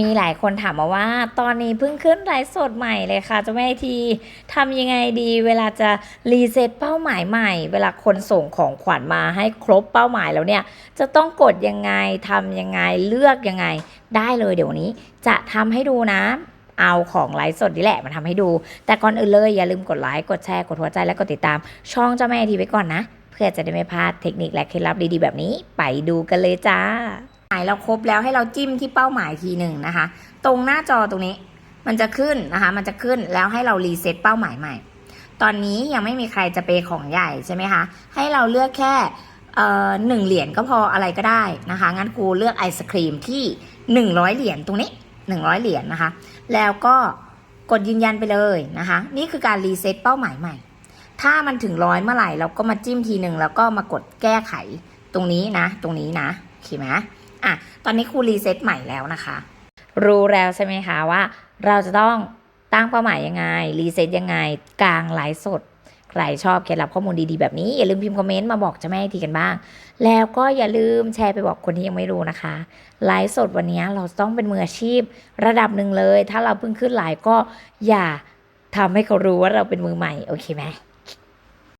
มีหลายคนถามมาว่า ตอนนี้เพิ่งขึ้นไลฟ์สดใหม่เลยค่ะเจ้าแม่ทีทำยังไงดีเวลาจะรีเซ็ตเป้าหมายใหม่ เวลาคนส่งของขวัญมาให้ครบเป้าหมายแล้วเนี่ย จะต้องกดยังไงทำยังไงเลือกยังไง ได้เลยเดี๋ยวนี้ จะทำให้ดูนะเอาของไลฟ์สดนี่แหละมาทำให้ดู แต่ก่อนอื่นเลยอย่าลืมกดไลค์กดแชร์กดหัวใจและกดติดตาม ช่องเจ้าแม่ทีไว้ก่อนนะ เพื่อจะได้ไม่พลาดเทคนิคและเคล็ดลับดีๆแบบนี้ ไปดูกันเลยจ้าายเราครบแล้วให้เราจิ้มที่เป้าหมายทีหนึ่งนะคะ ตรงหน้าจอตรงนี้มันจะขึ้นนะคะ มันจะขึ้นแล้วให้เรารีเซ็ตเป้าหมายใหม่ ตอนนี้ยังไม่มีใครจะเปย์ของใหญ่ใช่ไหมคะ ให้เราเลือกแค่เอ่อหนึ่งเหรียญก็พออะไรก็ได้นะคะ งั้นครูเลือกไอศครีมที่หนึ่งร้อยเหรียญตรงนี้หนึ่งร้อยเหรียญนะคะ แล้วก็กดยืนยันไปเลยนะคะ นี่คือการรีเซ็ตเป้าหมายใหม่ ถ้ามันถึงร้อยเมื่อไหร่เราก็มาจิ้มทีหนึ่งแล้วก็มากดแก้ไขตรงนี้นะ ตรงนี้นะโอเคไหม อะตอนนี้ครูรีเซ็ตใหม่แล้วนะคะ รู้แล้วใช่ไหมคะว่า เราจะต้องตั้งเป้าหมายยังไง รีเซ็ตยังไง กลางไลฟ์สด ใครชอบเคล็ดลับข้อมูลดีๆแบบนี้ อย่าลืมพิมพ์คอมเมนต์มาบอกจะแม่ทีกันบ้าง แล้วก็อย่าลืมแชร์ไปบอกคนที่ยังไม่รู้นะคะไลฟ์สดวันนี้เราต้องเป็นมืออาชีพระดับหนึ่งเลย ถ้าเราเพิ่งขึ้นไลฟ์ก็อย่าทำให้เขารู้ว่าเราเป็นมือใหม่โอเคไหม